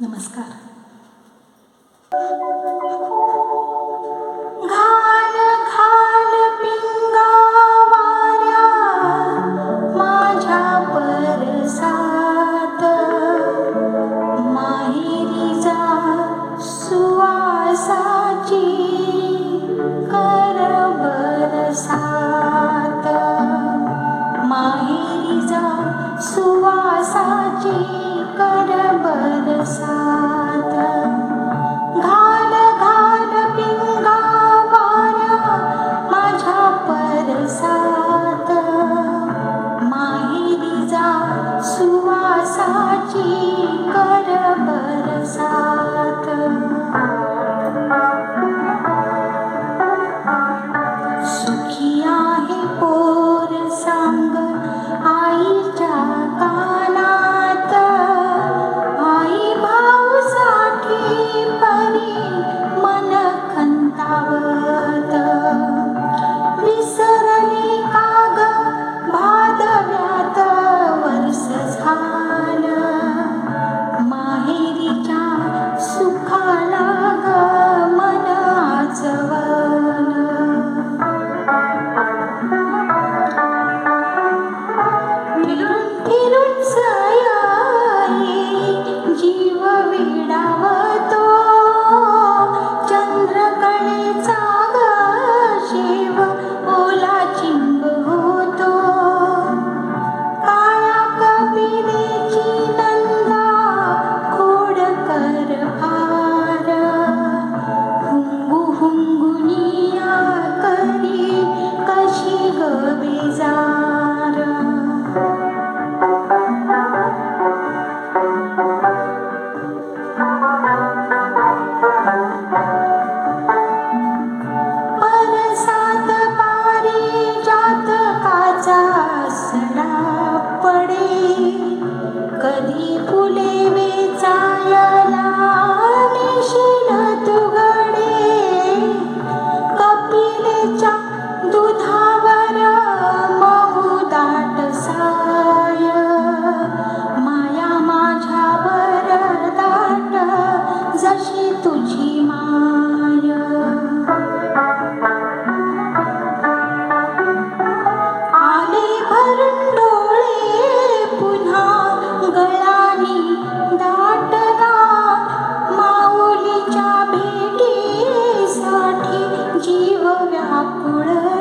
Namaskar. बरसात घाल घाल माझ्या परसात माहेरी जा सुवासाची bizarre. गळानी दाटला माऊलीच्या भेटीसाठी जीव व्याकुळ